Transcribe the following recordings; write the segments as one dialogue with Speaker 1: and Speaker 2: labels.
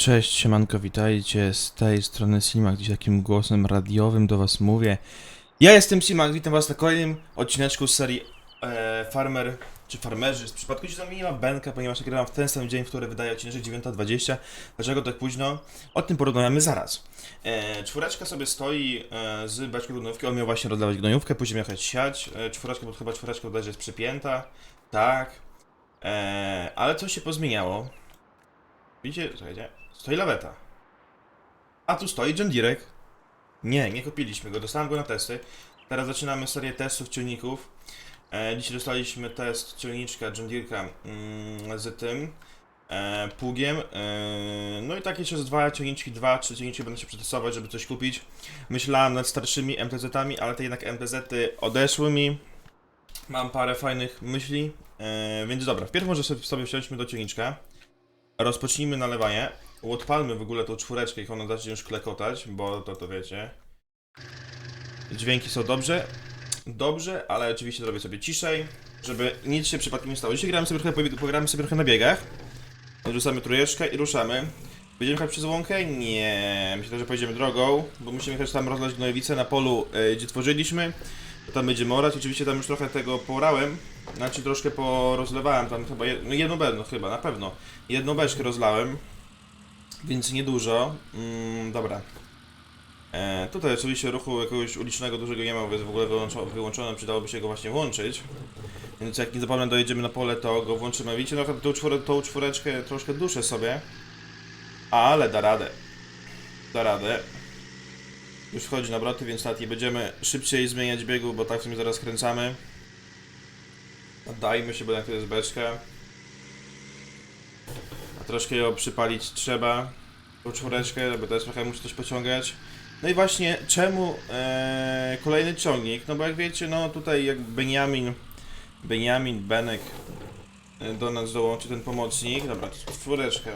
Speaker 1: Cześć, siemanko, witajcie z tej strony Simak, dziś takim głosem radiowym do was mówię. Ja jestem Simak, witam was na kolejnym odcineczku z serii e, Farmer, czy Farmerzy. W przypadku nie ma Benka, ponieważ nagrywam w ten sam dzień, w który wydaje odcinek 9.20. Dlaczego tak późno? O tym porozmawiamy zaraz. E, czwóreczka sobie stoi e, z beczką gnojówki, on miał właśnie rozdawać gnojówkę, później miał jechać siać. E, czwóreczka, bo chyba czwóreczka bodajże jest przypięta. Tak. E, ale coś się pozmieniało. Widzicie, słuchajcie, stoi laweta. A tu stoi John Direk. Nie, nie kupiliśmy go, dostałem go na testy. Teraz zaczynamy serię testów ciągników. E, dzisiaj dostaliśmy test ciągniczka John Deere'ka mm, z tym e, pługiem. E, no i takie przez dwa ciągniczki, dwa, trzy ciągniczki będę się przetestować, żeby coś kupić. Myślałem nad starszymi MTZ-ami, ale te jednak MTZ-y odeszły mi. Mam parę fajnych myśli, e, więc dobra. Wpierw może sobie, sobie wsiądźmy do ciągniczka. Rozpocznijmy nalewanie. Odpalmy w ogóle tą czwóreczkę i ona zacznie już klekotać, bo to to wiecie. Dźwięki są dobrze. Dobrze, ale oczywiście zrobię sobie ciszej, żeby nic się przypadkiem nie stało. Dzisiaj gramy sobie trochę, pogramy sobie trochę na biegach. Rzucamy trójeczkę i ruszamy. Będziemy jechać przez łąkę? Nie. Myślę, że pojedziemy drogą, bo musimy jechać tam rozlać gnojowicę na polu, e, gdzie tworzyliśmy. To tam będziemy orać. Oczywiście tam już trochę tego porałem. Znaczy troszkę porozlewałem tam chyba, jed, no no chyba, na pewno. Jedną beczkę rozlałem, więc niedużo. Mm, dobra. E, tutaj oczywiście ruchu jakiegoś ulicznego dużego nie ma, bo jest w ogóle wyłączo, wyłączone, przydałoby się go właśnie włączyć. Więc jak nie zapomnę dojedziemy na pole, to go włączymy. Widzicie, no tą, czwóre, tą czwóreczkę troszkę duszę sobie, ale da radę. Da radę. Już wchodzi na broty, więc nie będziemy szybciej zmieniać biegu, bo tak w sumie zaraz kręcamy. Oddajmy się, bo jednak to jest beczka. Troszkę ją przypalić trzeba. Tą czwóreczkę, bo teraz trochę muszę coś pociągać. No i właśnie, czemu e, kolejny ciągnik? No bo jak wiecie, no tutaj jak Benjamin, Benjamin, Benek e, do nas dołączy ten pomocnik. Dobra, to czwóreczkę.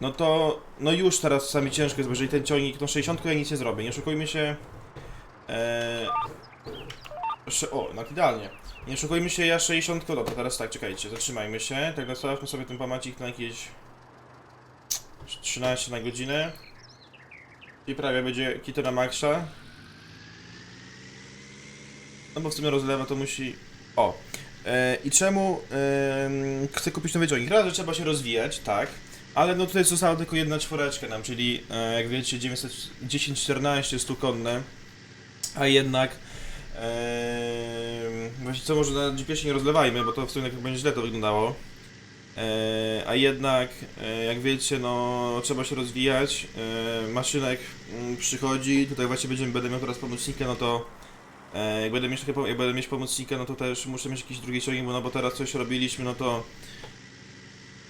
Speaker 1: No to, no już teraz sami ciężko jest, bo jeżeli ten ciągnik, no 60 ja nic nie zrobię, nie oszukujmy się. E, o, no idealnie. Nie szukujmy się, ja 60, dobra, teraz tak, czekajcie, zatrzymajmy się. Tak, nastawmy sobie ten pomacik na jakieś 13 na godzinę. I prawie będzie kito na maksa. No bo w sumie rozlewa to musi... O. E, I czemu em, chcę kupić nowy ciągnik? Raz, że trzeba się rozwijać, tak. Ale no tutaj została tylko jedna czworeczka nam, czyli e, jak wiecie 910-14 stukonne. A jednak właśnie co może na GPS nie rozlewajmy, bo to w sumie tak będzie źle to wyglądało. Eee, a jednak, e, jak wiecie, no trzeba się rozwijać. Eee, maszynek mm, przychodzi, tutaj właśnie będziemy, będę miał teraz pomocnika, no to e, jak będę mieć jak będę mieć pomocnika, no to też muszę mieć jakiś drugi ciągnik, bo no bo teraz coś robiliśmy, no to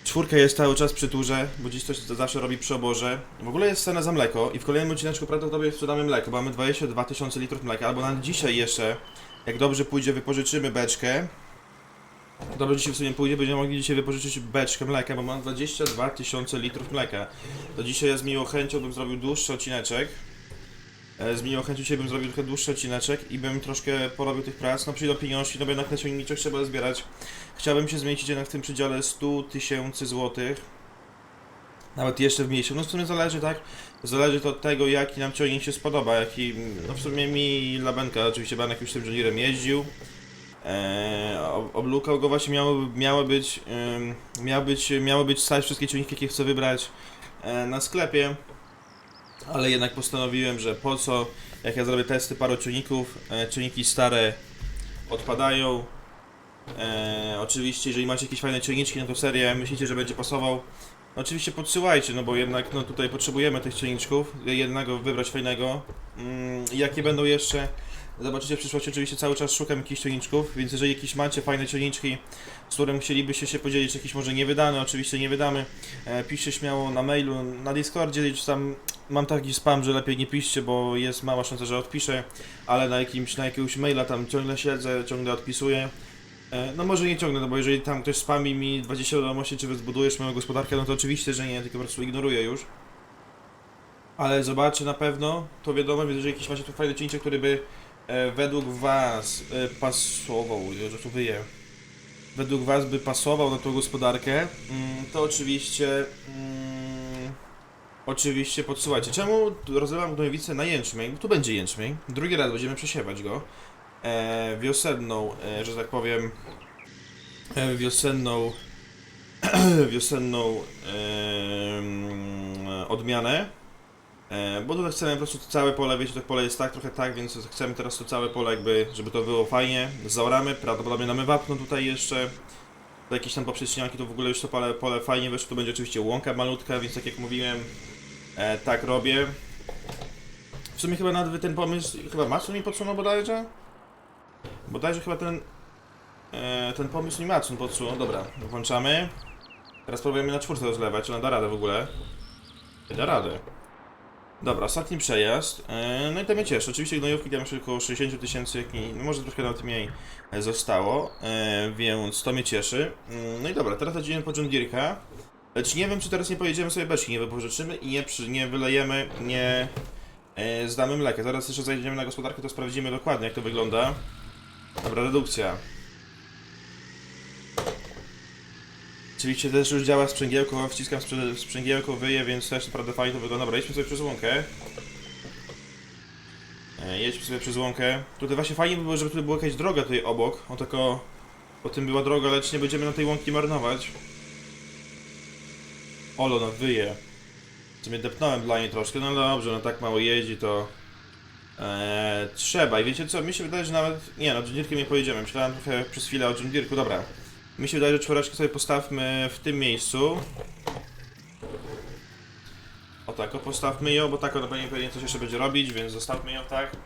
Speaker 1: czwórka jest cały czas przy turze, bo dziś coś zawsze robi przy oborze. W ogóle jest cena za mleko i w kolejnym odcineczku prawdopodobnie sprzedamy mleko, mamy 22 tysiące litrów mleka, albo na dzisiaj jeszcze, jak dobrze pójdzie, wypożyczymy beczkę. Dobrze dzisiaj w sumie pójdzie, będziemy mogli dzisiaj wypożyczyć beczkę mleka, bo mam 22 tysiące litrów mleka. To dzisiaj ja z miłą chęcią bym zrobił dłuższy odcineczek. E, Z miłą chęcią dzisiaj bym zrobił trochę dłuższy odcineczek i bym troszkę porobił tych prac. No przyjdą pieniążki, no bo jednak na ciągniczek trzeba zbierać. Chciałbym się zmieścić jednak w tym przedziale 100 tysięcy złotych. Nawet jeszcze w miesiąc. No w sumie zależy, tak? Zależy to od tego, jaki nam ciągnik się spodoba. Jaki, no w sumie mi Labenka, oczywiście Banek już tym Johnirem jeździł. Ob- oblukał go właśnie miało, miało być, miało być, miało być stać wszystkie ciągniki, jakie chcę wybrać e, na sklepie. Ale jednak postanowiłem, że po co, jak ja zrobię testy paru ciągników, e, ciągniki stare odpadają, E, oczywiście, jeżeli macie jakieś fajne ciągniczki, no to serię myślicie, że będzie pasował. Oczywiście podsyłajcie, no bo jednak no tutaj potrzebujemy tych ciągniczków, jednego wybrać fajnego. Mm, jakie będą jeszcze, zobaczycie w przyszłości, oczywiście cały czas szukam jakichś ciągniczków, więc jeżeli jakieś macie fajne ciągniczki, z którym chcielibyście się podzielić, jakieś może niewydane, oczywiście nie wydamy, e, piszcie śmiało na mailu, na Discordzie, czy tam mam taki spam, że lepiej nie piszcie, bo jest mała szansa, że odpiszę, ale na jakimś, na jakiegoś maila tam ciągle siedzę, ciągle odpisuję. E, No może nie ciągnę, no bo jeżeli tam ktoś spami mi 20 wiadomości, czy zbudujesz moją gospodarkę, no to oczywiście, że nie, tylko po prostu ignoruję już. Ale zobaczę na pewno, to wiadomo, więc jeżeli jakiś macie tu fajny cięcie, który by e, według was e, pasował, że tu wyje, według was by pasował na tą gospodarkę, mm, to oczywiście mm, oczywiście podsyłajcie. Czemu tu rozlewam gnojowicę na jęczmień? Bo tu będzie jęczmień. Drugi raz będziemy przesiewać go. E, wiosenną, że tak powiem, wiosenną, wiosenną odmianę. E, bo tutaj chcemy po prostu to całe pole, wiecie, to pole jest tak, trochę tak, więc chcemy teraz to całe pole jakby, żeby to było fajnie. Zaoramy, prawdopodobnie mamy wapno tutaj jeszcze. To jakieś tam poprzeczniaki, to w ogóle już to pole, pole fajnie weszło, to będzie oczywiście łąka malutka, więc tak jak mówiłem, e, tak robię. W sumie chyba nawet ten pomysł, chyba Matsu mi podsunął bodajże? Bodajże chyba ten, e, ten pomysł mi Matsu podsunął, dobra, włączamy. Teraz próbujemy na czwórce rozlewać, czy ona da radę w ogóle? Nie da radę. Dobra, ostatni przejazd. E, No i to mnie cieszy. Oczywiście gnojówki tam około 60 tysięcy, no może troszkę nawet mniej e, zostało, e, więc to mnie cieszy. Mm, No i dobra, teraz lecimy po John. Lecz nie wiem, czy teraz nie pojedziemy sobie beczki, nie wypożyczymy i nie, nie wylejemy, nie zdamy mleka. Zaraz jeszcze zajdziemy na gospodarkę, to sprawdzimy dokładnie, jak to wygląda. Dobra, redukcja. Oczywiście też już działa sprzęgiełko, wciskam sprze- sprzęgiełko, wyje, więc też naprawdę fajnie to wygląda. Dobra, jedźmy sobie przez łąkę. E, Jedźmy sobie przez łąkę. Tutaj właśnie fajnie by było, żeby tutaj była jakaś droga tutaj obok. O tylko po tym była droga, lecz nie będziemy na tej łąki marnować. Olo, no wyje. Co mnie depnąłem dla niej troszkę, no dobrze, no tak mało jeździ, to... Eee, trzeba i wiecie co, mi się wydaje, że nawet... Nie no, John nie pojedziemy, myślałem trochę przez chwilę o John dobra. Mi się wydaje, że czworeczkę sobie postawmy w tym miejscu. O tak, o postawmy ją, bo tak ona pewnie, coś jeszcze będzie robić, więc zostawmy ją tak.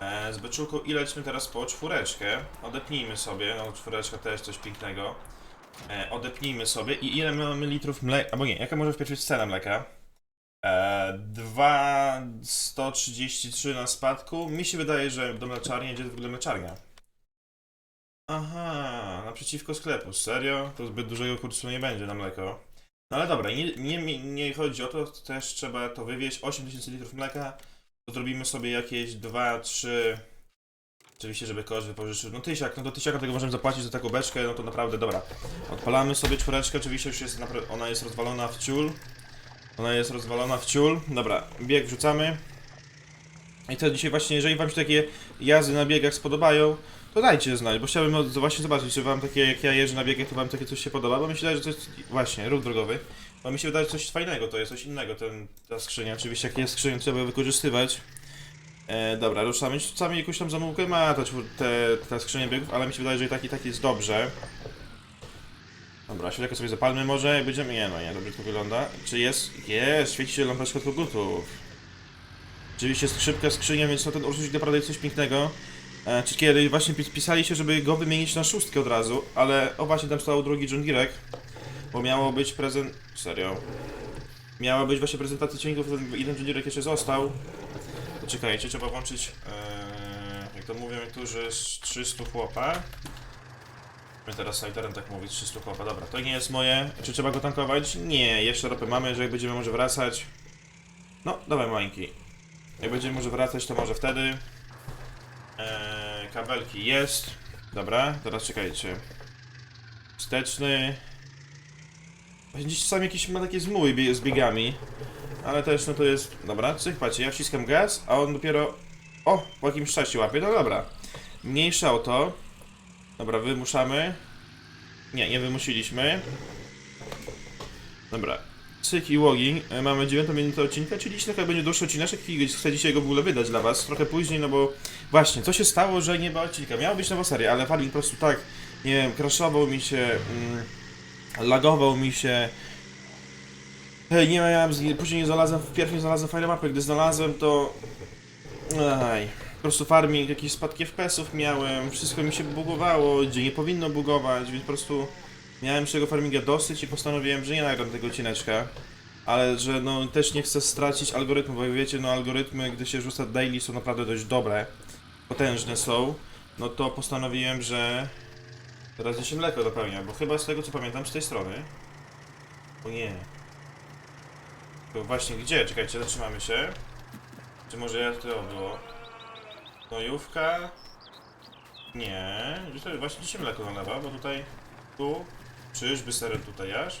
Speaker 1: E, z beczułką i lećmy teraz po czwóreczkę. Odepnijmy sobie, no czwóreczka też coś pięknego. E, odepnijmy sobie i ile my mamy litrów mleka, albo nie, jaka może wpierw być cena mleka? E, 2,133 na spadku. Mi się wydaje, że do mleczarni jedzie w ogóle mleczarnia. Aha, naprzeciwko sklepu, serio? To zbyt dużego kursu nie będzie na mleko. No ale dobra, nie, nie, nie chodzi o to, też trzeba to wywieźć. 8000 litrów mleka, to zrobimy sobie jakieś 2, 3... Oczywiście, żeby kogoś wypożyczył. No tysiak, no do tysiaka tego możemy zapłacić za taką beczkę, no to naprawdę dobra. Odpalamy sobie czwóreczkę, oczywiście już jest, ona jest rozwalona w ciul. Ona jest rozwalona w ciul. Dobra, bieg wrzucamy. I to dzisiaj właśnie, jeżeli wam się takie jazdy na biegach spodobają, to dajcie znać, bo chciałbym właśnie zobaczyć, czy wam takie, jak ja jeżdżę na biegach, to wam takie coś się podoba, bo mi się wydaje, że to jest, właśnie, ruch drogowy, bo mi się wydaje, że coś fajnego to jest, coś innego, ten, ta skrzynia, oczywiście jak jest skrzynią, trzeba ją wykorzystywać. E, dobra, ruszamy, czasami jakąś tam zamówikę ma czwór- te, ta skrzynia biegów, ale mi się wydaje, że i tak, i tak jest dobrze. Dobra, światełko sobie zapalmy może, jak będziemy, nie no, nie, dobrze to wygląda. Czy jest? Jest, świeci się lampeczka od kogutów. Oczywiście jest szybka skrzynia, więc no ten Ursus naprawdę jest coś pięknego. E, czy kiedy właśnie pis- pisali się, żeby go wymienić na szóstkę od razu, ale o właśnie tam stał drugi John bo miało być prezent... Serio? Miała być właśnie prezentacja ciągników, ten jeden John jeszcze został. To czekajcie, trzeba włączyć, e, jak to mówią niektórzy, z 300 chłopa. My teraz Sajterem tak mówić, 300 chłopa, dobra, to nie jest moje. Czy trzeba go tankować? Nie, jeszcze ropę mamy, że jak będziemy może wracać. No, dawaj mańki. Jak będziemy może wracać, to może wtedy. Eee, kabelki jest. Dobra, teraz czekajcie. Wsteczny. Gdzieś czasami jakiś ma takie bie- z biegami. Ale też no to jest. Dobra, cyk, patrzcie, ja wciskam gaz, a on dopiero. O, po jakimś czasie łapie. No dobra. Mniejsza o to. Dobra, wymuszamy. Nie, nie wymusiliśmy. Dobra. Cyk i łogi. E, Mamy 9 minutę odcinka, czyli dzisiaj trochę będzie dłuższy odcineczek i chcę dzisiaj go w ogóle wydać dla was. Trochę później, no bo właśnie, co się stało, że nie ma odcinka? Miała być nowa seria, ale Farming po prostu tak, nie wiem, crashował mi się, mm, lagował mi się. Hej, nie miałem, później nie znalazłem, wpierw nie znalazłem file mapy, gdy znalazłem to... Aj, po prostu farming, jakieś spadki FPS-ów miałem, wszystko mi się bugowało, gdzie nie powinno bugować, więc po prostu miałem z tego farminga dosyć i postanowiłem, że nie nagram tego odcineczka. Ale że no też nie chcę stracić algorytmu, bo jak wiecie, no algorytmy, gdy się rzuca daily są naprawdę dość dobre, potężne są, no to postanowiłem, że teraz się mleko dopełnia, bo chyba z tego co pamiętam z tej strony. O nie. To właśnie gdzie? Czekajcie, zatrzymamy się. Czy może ja to było? Gnojówka? Nie, gdzie to właśnie gdzie się mleko nalewa, bo tutaj, tu, czyżby seren tutaj aż?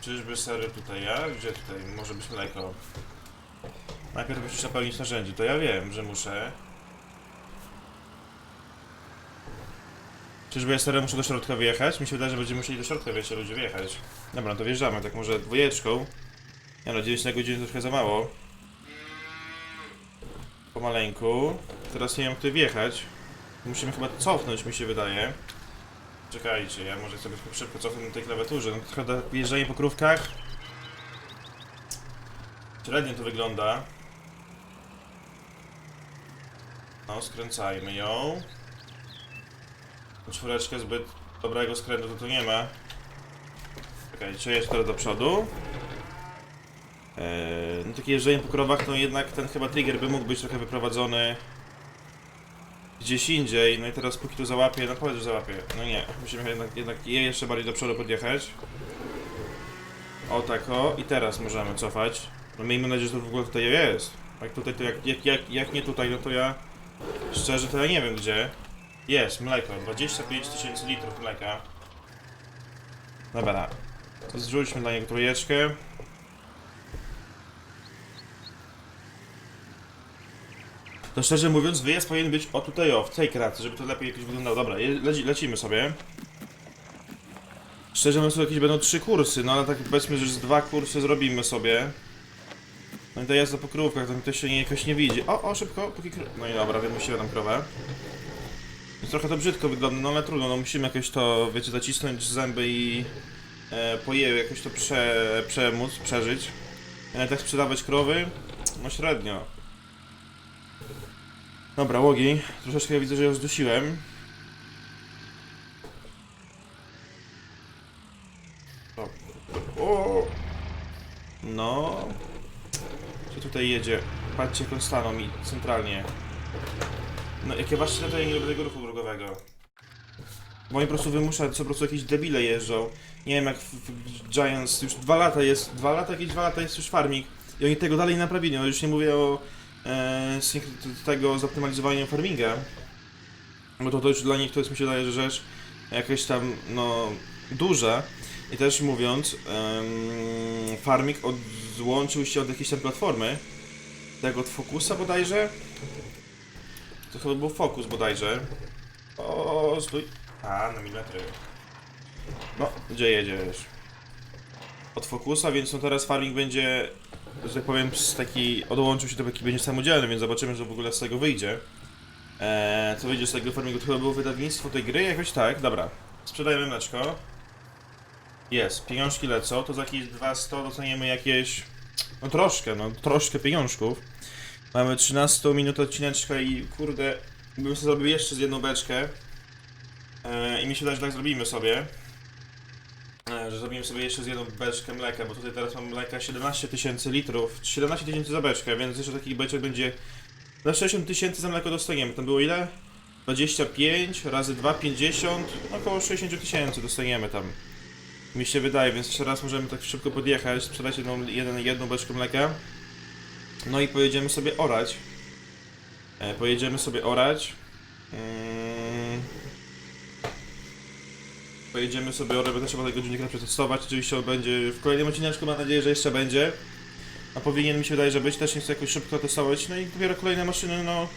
Speaker 1: Czyżby sery tutaj ja? Gdzie tutaj? Może być mleko. Najpierw musisz napełnić narzędzie. To ja wiem, że muszę. Czyżby ja serio muszę do środka wyjechać? Mi się wydaje, że będziemy musieli do środka, wiecie, ludzie wjechać. Dobra, no to wjeżdżamy, tak może dwójeczką. Nie no, 9 na godzinę trochę za mało. Pomaleńku. Teraz nie wiem, jak tu wjechać. Musimy chyba cofnąć, mi się wydaje. Czekajcie, ja może sobie szybko cofnę na tej klawiaturze. No trochę wjeżdżanie po krówkach. Średnio to wygląda. No, skręcajmy ją. Czwóreczkę zbyt dobrego skrętu to tu nie ma. Czekajcie, jeszcze teraz do przodu. Eee, no takie jeżdżenie po krowach, no jednak ten chyba trigger by mógł być trochę wyprowadzony gdzieś indziej. No i teraz póki tu załapię, no powiedz, że załapię. No nie, musimy jednak, jednak je jeszcze bardziej do przodu podjechać. O tak o, i teraz możemy cofać. No miejmy nadzieję, że to w ogóle tutaj jest. Jak tutaj, to jak, jak, jak, jak nie tutaj, no to ja szczerze to ja nie wiem gdzie. Jest, mleko, 25 tysięcy litrów mleka. Dobra, zrzućmy dla niego trójeczkę. To szczerze mówiąc, wyjazd powinien być o tutaj o, w tej kratce, żeby to lepiej jakoś wyglądało. Dobra, leci, lecimy sobie. Szczerze mówiąc, to jakieś będą trzy kursy, no ale tak powiedzmy, że z dwa kursy zrobimy sobie. No i to jazda po krówkach, to mi to się nie, jakoś nie widzi. O, o, szybko, póki kró... No i dobra, wymusiłem tam krowę. Więc trochę to brzydko wygląda, no ale trudno, no musimy jakoś to, wiecie, zacisnąć zęby i e, po jeju jakoś to prze, przemóc, przeżyć. E, tak sprzedawać krowy? No średnio. Dobra, łogi. Troszeczkę widzę, że ją zdusiłem. O. No. Co tutaj jedzie? Patrzcie, jak on stanął mi centralnie. No, jakie właśnie to ja nie lubię tego ruchu drogowego. Bo oni po prostu wymusza, co po prostu jakieś debile jeżdżą. Nie wiem, jak w, w Giants już dwa lata jest, dwa lata, jakieś dwa lata jest już farming. I oni tego dalej naprawili. No już nie mówię o e, synch- tego zoptymalizowaniu farminga. Bo to, to już dla nich to jest mi się wydaje, że rzecz jakaś tam, no, duża. I też mówiąc, farming odłączył się od jakiejś tam platformy. Tak od Focusa bodajże? To chyba był Focus bodajże. O, stój. A, na milimetry. No, gdzie jedziesz? Od Focusa, więc no teraz farming będzie, że tak powiem, taki odłączył się do taki będzie samodzielny, więc zobaczymy, co w ogóle z tego wyjdzie. Eee, co wyjdzie z tego farmingu? To chyba było wydawnictwo tej gry, jakoś tak, dobra. Sprzedajemy mleczko. Jest, pieniążki lecą, to za jakieś 200 dostaniemy jakieś... No troszkę, no troszkę pieniążków. Mamy 13 minut odcineczka i kurde, bym sobie zrobił jeszcze z jedną beczkę. E, I mi się wydaje, że tak zrobimy sobie. E, że zrobimy sobie jeszcze z jedną beczkę mleka, bo tutaj teraz mam mleka 17 tysięcy litrów. 17 tysięcy za beczkę, więc jeszcze takich beczek będzie... Na 60 tysięcy za mleko dostaniemy. Tam było ile? 25 razy 2, 50, około 60 tysięcy dostaniemy tam. Mi się wydaje, więc jeszcze raz możemy tak szybko podjechać, sprzedać jedną, jeden, jedną beczkę mleka. No i pojedziemy sobie orać. E, pojedziemy sobie orać. Mm. Pojedziemy sobie orać, będę trzeba tego dziennika przetestować. Oczywiście będzie w kolejnym odcineczku, mam nadzieję, że jeszcze będzie. A powinien mi się wydaje, że być, też nie chcę jakoś szybko testować. No i dopiero kolejne maszyny, no...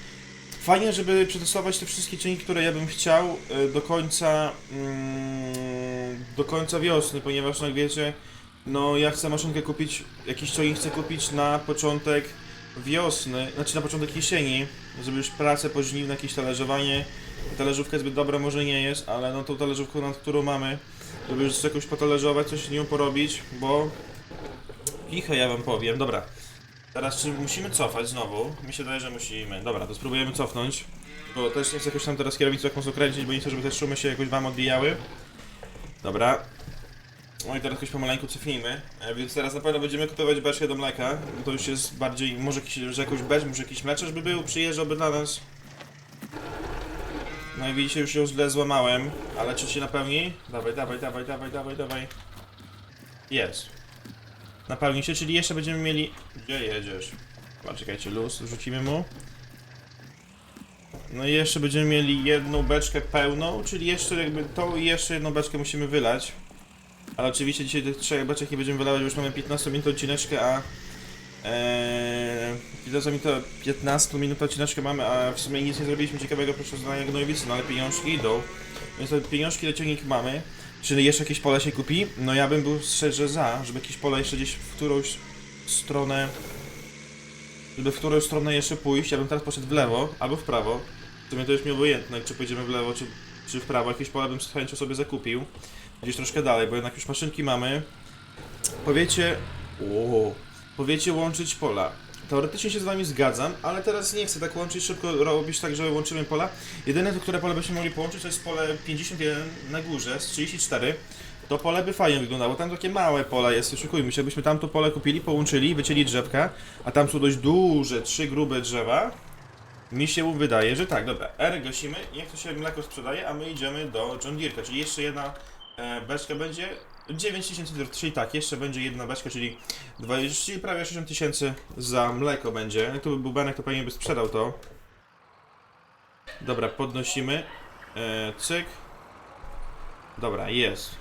Speaker 1: Fajnie, żeby przetestować te wszystkie czynniki, które ja bym chciał e, do końca mm, do końca wiosny, ponieważ jak wiecie, no ja chcę maszynkę kupić, jakiś ciągnik chcę kupić na początek wiosny, znaczy na początek jesieni, żeby już pracę pożnił na jakieś talerzowanie. Talerzówka zbyt dobra może nie jest, ale no tą talerzówką, nad którą mamy, żeby już jakoś potalerzować, coś z nią porobić, bo kichę ja wam powiem. Dobra, teraz czy musimy cofać znowu? Mi się wydaje, że musimy. Dobra, to spróbujemy cofnąć, bo też nie chcę jakoś tam teraz kierownicą jakąś okręcić, bo nie chcę, żeby te szumy się jakoś wam odbijały. Dobra. I teraz jakoś pomaleńku cofnijmy. E, więc teraz na pewno będziemy kupować beczkę do mleka. bo To już jest bardziej, może jakiś, że jakąś becz, może jakiś mleczarz by był, przyjeżdżałby dla nas. No i widzicie, już ją źle złamałem, ale czy się napełni? Dawaj, dawaj, dawaj, dawaj, dawaj, dawaj. Jest. Napełni się, czyli jeszcze będziemy mieli... Gdzie jedziesz? Chyba, czekajcie, luz, rzucimy mu. No i jeszcze będziemy mieli jedną beczkę pełną, czyli jeszcze jakby tą i jeszcze jedną beczkę musimy wylać. Ale oczywiście dzisiaj tych trzech beczek nie będziemy wylewać, bo już mamy 15 minut odcineczkę, a... Eee, 15 minut, 15 minut odcineczkę mamy, a w sumie nic nie zrobiliśmy ciekawego proszę zadania gnojowicy, no ale pieniążki idą. Więc te pieniążki do ciągnik mamy. Czy jeszcze jakieś pole się kupi? No ja bym był szczerze za, żeby jakieś pole jeszcze gdzieś w którąś stronę... Żeby w którąś stronę jeszcze pójść, ja bym teraz poszedł w lewo, albo w prawo. W sumie to jest mi obojętne, czy pójdziemy w lewo, czy, czy w prawo. Jakieś pole bym z chęcią sobie zakupił. Gdzieś troszkę dalej, bo jednak już maszynki mamy. Powiecie... O, powiecie łączyć pola. Teoretycznie się z wami zgadzam, ale teraz nie chcę tak łączyć, szybko robić tak, że łączymy pola. Jedyne, to, które pole byśmy mogli połączyć, to jest pole 51 na górze z 34. To pole by fajnie wyglądało. Tam takie małe pola jest, oszukujmy się, jakbyśmy tam to pole kupili, połączyli, wycięli drzewka, a tam są dość duże, trzy grube drzewa. Mi się wydaje, że tak, dobra. R gasimy, niech to się mleko sprzedaje, a my idziemy do John czyli jeszcze jedna e, beczka będzie 9000 litrów, czyli tak, jeszcze będzie jedna beczka, czyli, 20, czyli prawie 60 tysięcy za mleko będzie. Jak to by był Benek, to pewnie by sprzedał to. Dobra, podnosimy. E, cyk. Dobra, jest.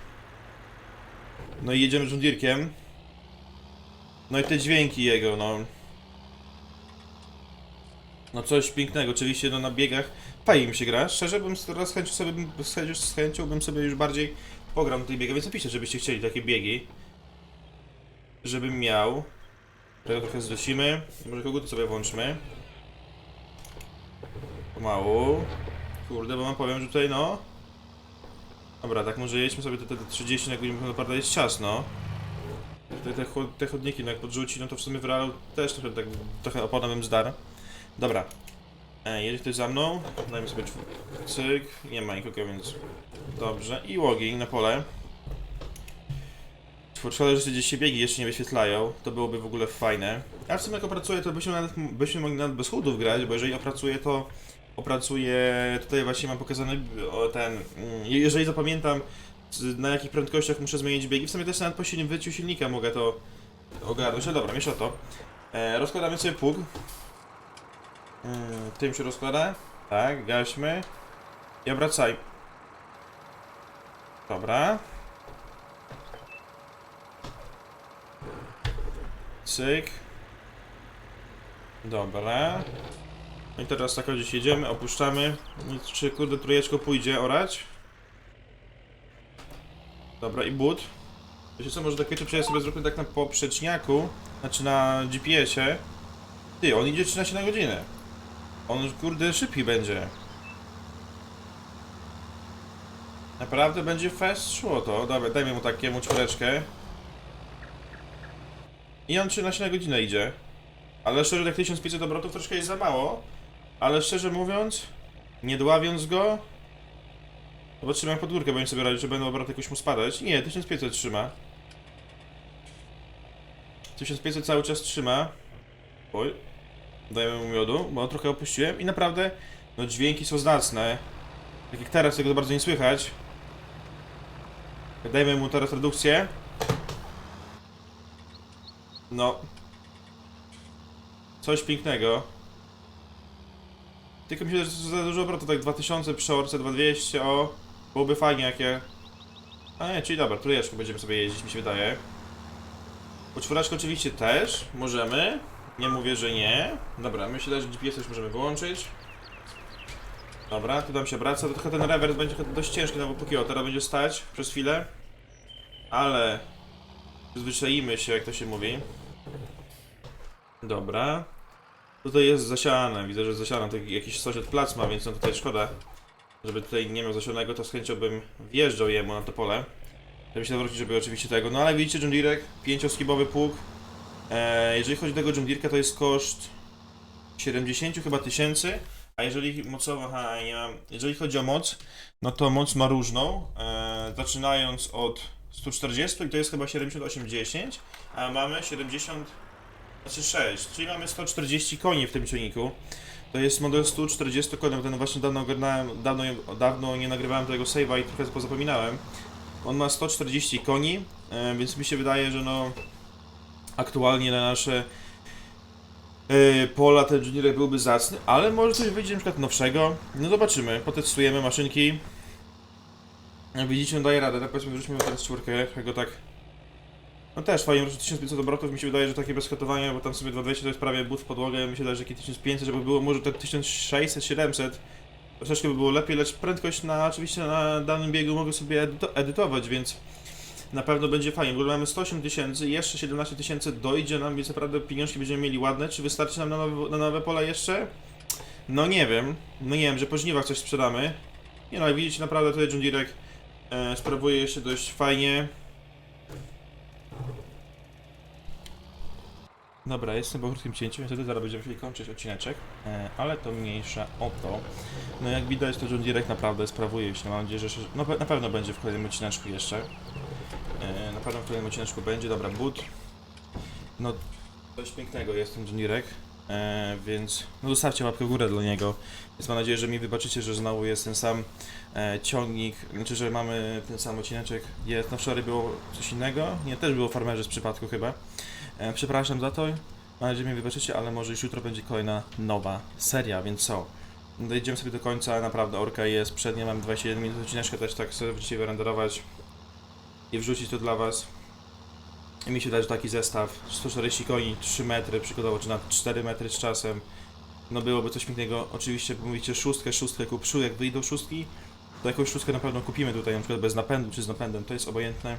Speaker 1: No i jedziemy John Deere'kiem. No i te dźwięki jego, no. No coś pięknego, oczywiście no na biegach fajnie mi się gra. Szczerze bym teraz chęcią sobie, z chęcią, bym sobie już bardziej pogram tej biega, więc napiszcie, żebyście chcieli takie biegi. Żebym miał. Tego trochę zdusimy. Może koguty sobie włączmy. Pomału. Kurde, bo wam powiem, że tutaj no... Dobra, tak może jedźmy sobie te, te 30 na godzinę, naprawdę jest ciasno. Te, te, chod- te chodniki, no jak podrzuci, no to w sumie w realu też trochę, tak, trochę opona bym zdarł. Dobra. E, jedzie ktoś za mną. Dajmy sobie cyk. Nie ma nikogo, więc... Dobrze. I łogi na pole. Szkoda, że gdzieś się biegi jeszcze nie wyświetlają. To byłoby w ogóle fajne. A w sumie jak opracuję, to byśmy, nawet, byśmy mogli nawet bez chudów grać, bo jeżeli opracuję, to opracuję... Tutaj właśnie mam pokazany ten... mm, Jeżeli zapamiętam na jakich prędkościach muszę zmienić biegi, w sumie też nawet po silni- wyciu silnika mogę to ogarnąć. No dobra, miesza to. E, rozkładamy sobie pług. Mm, tym się rozkłada. Tak, gaśmy. I obracaj. Dobra. Cyk. Dobra. No I teraz tak gdzieś jedziemy, opuszczamy. I Czy kurde trójeczko pójdzie orać? Dobra, i but. Wiecie co, może tak wiecie, czy ja sobie tak na poprzeczniaku, znaczy na GPS-ie. Ty, on idzie 13 na godzinę. On kurde szybki będzie. Naprawdę będzie fast szło to. Dobra, dajmy mu takiemu czwóreczkę. I on 13 na godzinę idzie. Ale szczerze, tak 1500 obrotów troszkę jest za mało. Ale szczerze mówiąc, nie dławiąc go... Bo trzymam pod górkę, bo nie sobie radzić, że będą obroty jakoś mu spadać. Nie, 1500 trzyma. 1500 cały czas trzyma. Oj, Dajemy mu miodu, bo trochę opuściłem i naprawdę, no dźwięki są zacne. Tak jak teraz, tego bardzo nie słychać. Dajmy mu teraz redukcję. No. Coś pięknego. Tylko mi się że za dużo obrotu, tak 2000 przy orce, 2200, o. Byłoby fajnie jakie... A nie, czyli dobra, trójeczką będziemy sobie jeździć, mi się wydaje. Po oczywiście też możemy. Nie mówię, że nie. Dobra, myślę, że GPS już możemy wyłączyć. Dobra, tu nam się wraca. To trochę ten rewers będzie dość ciężki, no bo póki teraz będzie stać przez chwilę. Ale przyzwyczaimy się, jak to się mówi. Dobra. Tutaj jest zasiane, widzę, że zasiane. Taki jakiś sąsiad plac ma, więc no tutaj szkoda. Żeby tutaj nie miał zasionego, to z chęcią bym wjeżdżał jemu na to pole. Żeby się nawrócić, żeby oczywiście tego. No ale widzicie, John Deere, pięcioskibowy pług. E, jeżeli chodzi o tego Deere'ka, to jest koszt 70 chyba tysięcy, a jeżeli mocowo, aha, nie jeżeli chodzi o moc, no to moc ma różną, e, zaczynając od 140 i to jest chyba 70-80, a mamy 70, znaczy 6, czyli mamy 140 koni w tym ciągniku. To jest model 140 koni, ten właśnie dawno dawno, dawno nie nagrywałem tego save'a i trochę pozapominałem. On ma 140 koni, e, więc mi się wydaje, że no aktualnie na nasze yy, pola ten juniorek byłby zacny, ale może coś wyjdzie na przykład nowszego. No zobaczymy, potestujemy maszynki. Widzicie, no daje radę, tak powiedzmy, wróćmy teraz czwórkę, go tak... No też fajnie, że 1500 obrotów mi się wydaje, że takie bez katowania, bo tam sobie 220 to jest prawie but w podłogę, mi się wydaje, że jakieś 1500, żeby było może te 1600, 700, troszeczkę by było lepiej, lecz prędkość na, oczywiście na danym biegu mogę sobie edyto edytować, więc na pewno będzie fajnie. Ogóle mamy 108 tysięcy, jeszcze 17 tysięcy dojdzie nam, więc naprawdę pieniążki będziemy mieli ładne. Czy wystarczy nam na nowe, na nowe pola jeszcze? No nie wiem. No nie wiem, że po żniwach coś sprzedamy. Nie no, jak widzicie, naprawdę tutaj John Direk e, sprawuje się dość fajnie. Dobra, jestem po krótkim cięciu, niestety zaraz będziemy musieli kończyć odcineczek, e, ale to mniejsza o to. No jak widać, to John Direk naprawdę sprawuje się, mam nadzieję, że jeszcze- no, na pewno będzie w kolejnym odcineczku jeszcze. W kolejnym odcineczku będzie, dobra, but. No, coś pięknego jest ten John Direk, e, więc no zostawcie łapkę w górę dla niego. Więc mam nadzieję, że mi wybaczycie, że znowu jest ten sam e, ciągnik, znaczy, że mamy ten sam odcineczek. Jest, no wczoraj było coś innego, nie, też było farmerze z przypadku chyba. E, przepraszam za to, mam nadzieję, że mi wybaczycie, ale może już jutro będzie kolejna nowa seria, więc co? Dojdziemy sobie do końca, naprawdę orka jest przednia, mam 21 minut odcineczka, też tak sobie dzisiaj wyrenderować i wrzucić to dla was. I mi się wydaje, że taki zestaw 140 koni, 3 metry, przykładowo, czy na 4 metry z czasem, no byłoby coś pięknego. Oczywiście, mówicie szóstkę, szóstkę kup jak wyjdą szóstki, to jakąś szóstkę na pewno kupimy tutaj, na przykład bez napędu, czy z napędem, to jest obojętne.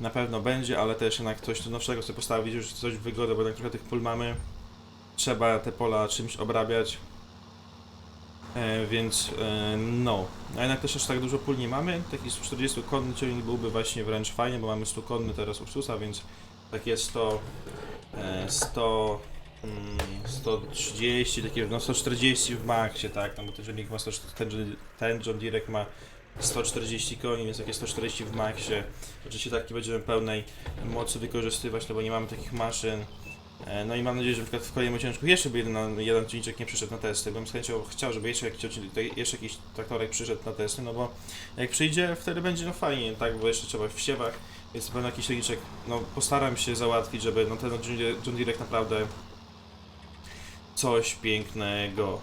Speaker 1: Na pewno będzie, ale też jednak coś nowszego sobie postawić, już coś w wygodę, bo jednak trochę tych pól mamy. Trzeba te pola czymś obrabiać. E, więc e, no, a jednak też aż tak dużo pól nie mamy. Taki 40 konny ciągnik byłby właśnie wręcz fajnie, bo mamy 100 konny teraz Ursusa, więc takie 100, e, 100, mm, 130, takie no 140 w maksie, tak, no bo ten ciągnik ma 100, ten, ten John Direk ma 140 koni, więc takie 140 w maksie. Oczywiście taki będziemy pełnej mocy wykorzystywać, no bo nie mamy takich maszyn. E, No i mam nadzieję, że na przykład w kolejnym odcinku jeszcze by jeden, jeden nie przyszedł na testy. Bym z chęcią chciał, żeby jeszcze jakiś, jeszcze jakiś traktorek przyszedł na testy, no bo jak przyjdzie, wtedy będzie no fajnie, tak, bo jeszcze trzeba w siewach, więc na jakiś silniczek, no postaram się załatwić, żeby no ten John Deere- John Direct naprawdę coś pięknego.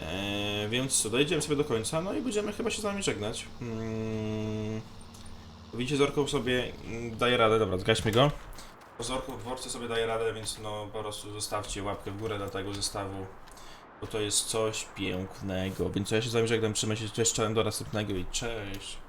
Speaker 1: E, więc co, dojdziemy sobie do końca, no i będziemy chyba się z wami żegnać. Mm, widzicie, z orką sobie mm, daje radę, dobra, zgaśmy go. Z orką w dworce sobie daje radę, więc no po prostu zostawcie łapkę w górę dla tego zestawu, bo to jest coś pięknego. Więc ja się z wami żegnam, trzymaj się, cześć, do następnego i cześć.